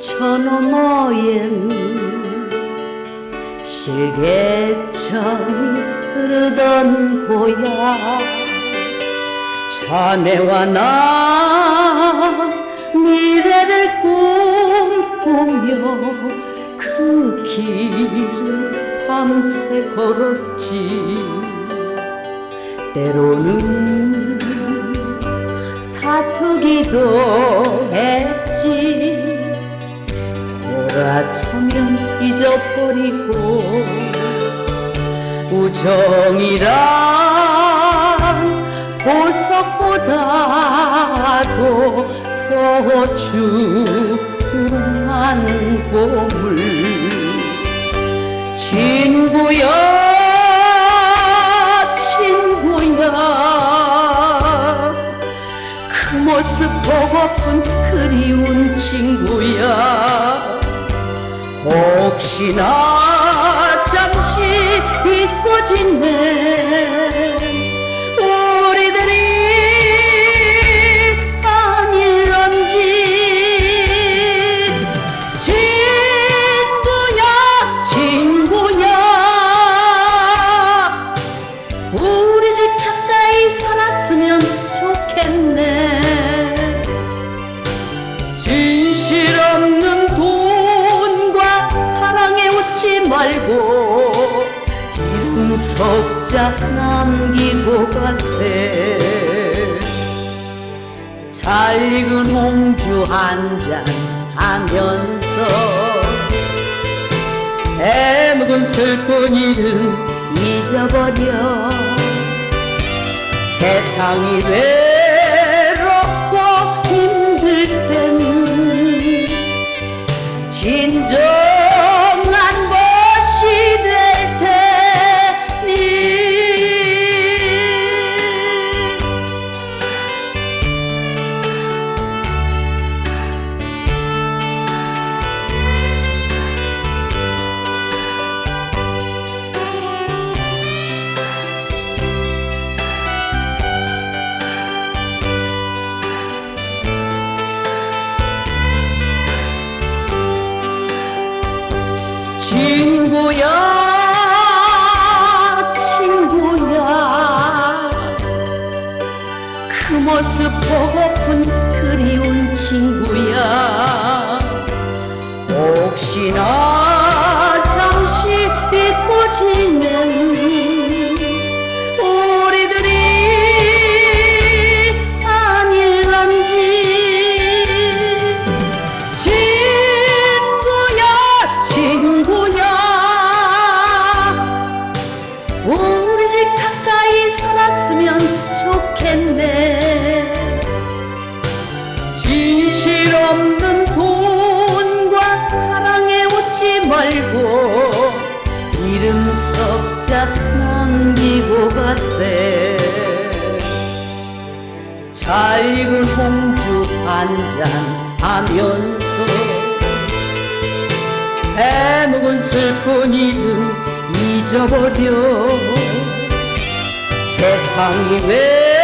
저 너머엔 실개천이 흐르던 고향 자네와 나 미래를 꿈꾸며 그 길을 밤새 걸었지. 때로는 다투기도 아서면 잊어버리고 우정이란 보석보다도 소중한 보물. 친구야 친구야. 그 모습 보고픈 그리운 친구야 혹시나 잠시 잊고 짓는 우리들이 아닐런지 친구야 친구야 우리 집 가까이 살았으면 좋겠네 석자. 남기고 가세. 잘 익은 홍주 한 잔 하면서 해묵은 슬픈 일은 잊어버려. 세상이 외 가세 잘 익은 홍주 한잔 하면서 해묵은 슬픈 일은 잊어버려 세상이 외